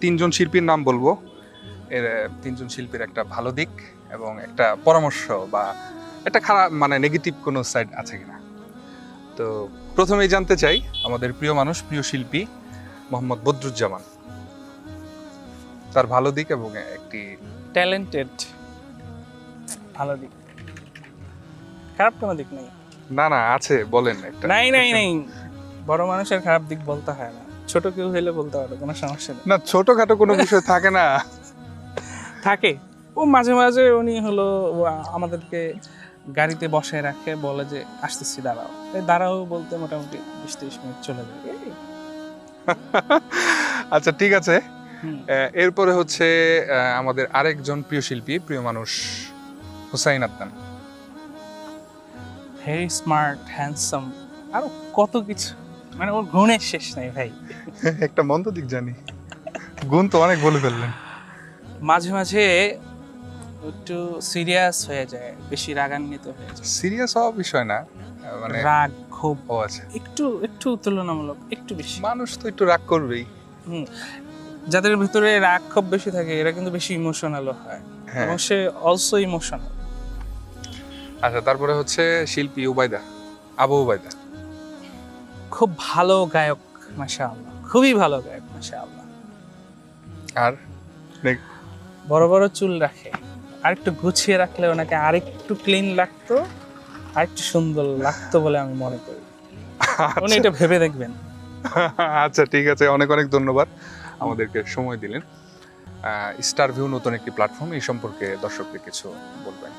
তিনজন শিল্পীর নাম বলব। এর তিনজন শিল্পীর একটা ভালো দিক এবং একটা পরামর্শ বা একটা খারাপ মানে নেগেটিভ কোনো সাইড আছে কিনা। তো প্রথমেই জানতে চাই আমাদের প্রিয় মানুষ প্রিয় শিল্পী মোহাম্মদ বদরুজ্জামান। তার ভালো দিক এবং একটি ট্যালেন্টেড ভালো দিক। খারাপ কোনো দিক নেই। না না আছে বলেন একটা। নাই নাই নাই। বড় মানুষের খারাপ দিক বলতে হয় না। ছোট কেউ হইলে বলতে পারো কোনো সমস্যা নেই। না ছোটখাটো কোনো বিষয় থাকে না। থাকে। ও মাঝে মাঝে উনি হলো আমাদেরকে গাড়িতে বসে রাখে বলে যে আসতেছি দাঁড়াও। এই দাঁড়াও বলতে মোটামুটি বিশ তিরিশ মিনিট চলে যায়। আচ্ছা ঠিক আছে। এরপরে হচ্ছে আমাদের আরেকজন প্রিয় শিল্পী প্রিয় মানুষ Hussain Adnan. Very smart handsome আরও কত কিছু। মানে ওর গুণের শেষ নাই ভাই। একটা মন্দ দিক জানি। গুণ তো অনেক বলে ফেললেন। মাঝে মাঝে একটু সিরিয়াস হয়ে যায় বেশি রাগান্বিত হয়ে যায়। সিরিয়াস হওয়া বিষয় না মানে রাগ খুব ও আচ্ছা। একটু একটু তুলনামূলক একটু বেশি। মানুষ তো একটু রাগ করবেই। হুম। যাদের ভিতরে রাগ খুব বেশি থাকে এরা কিন্তু বেশি ইমোশনালও হয়। হ্যাঁ। এবং সে অলসো ইমোশনাল আচ্ছা তারপরে হচ্ছে শিল্পী উবাইদা আবু উবাইদা খুব ভালো গায়ক মাশা আল্লাহ খুবই ভালো গায়ক মাশা আল্লাহ আর বড় বড় চুল রাখে। আর একটু গুছিয়ে রাখলে ওনাকে আরেকটু ক্লিন লাগতো আরেকটু সুন্দর লাগতো বলে আমি মনে করি। উনি এটা ভেবে দেখবেন। আচ্ছা ঠিক আছে। অনেক অনেক ধন্যবাদ আমাদেরকে সময় দিলেন। স্টার ভিউ নতুন একটি প্ল্যাটফর্ম এই সম্পর্কে দর্শকদের কিছু বলবেন।